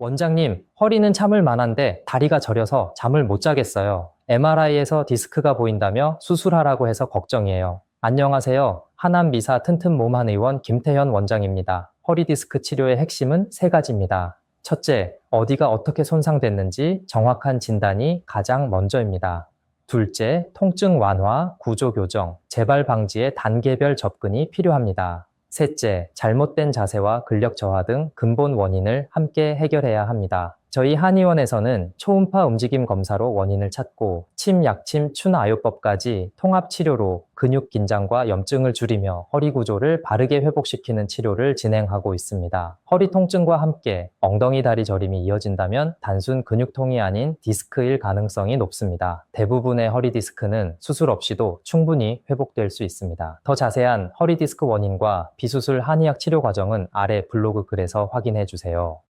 원장님, 허리는 참을 만한데 다리가 저려서 잠을 못 자겠어요. MRI에서 디스크가 보인다며 수술하라고 해서 걱정이에요. 안녕하세요. 하남 미사 튼튼 몸한 의원 김태현 원장입니다. 허리 디스크 치료의 핵심은 세 가지입니다. 첫째, 어디가 어떻게 손상됐는지 정확한 진단이 가장 먼저입니다. 둘째, 통증 완화, 구조 교정, 재발 방지에 단계별 접근이 필요합니다. 셋째, 잘못된 자세와 근력 저하 등 근본 원인을 함께 해결해야 합니다. 저희 한의원에서는 초음파 움직임 검사로 원인을 찾고 침, 약침, 춘아요법까지 통합 치료로 근육 긴장과 염증을 줄이며 허리 구조를 바르게 회복시키는 치료를 진행하고 있습니다. 허리 통증과 함께 엉덩이 다리 저림이 이어진다면 단순 근육통이 아닌 디스크일 가능성이 높습니다. 대부분의 허리 디스크는 수술 없이도 충분히 회복될 수 있습니다. 더 자세한 허리 디스크 원인과 비수술 한의학 치료 과정은 아래 블로그 글에서 확인해 주세요.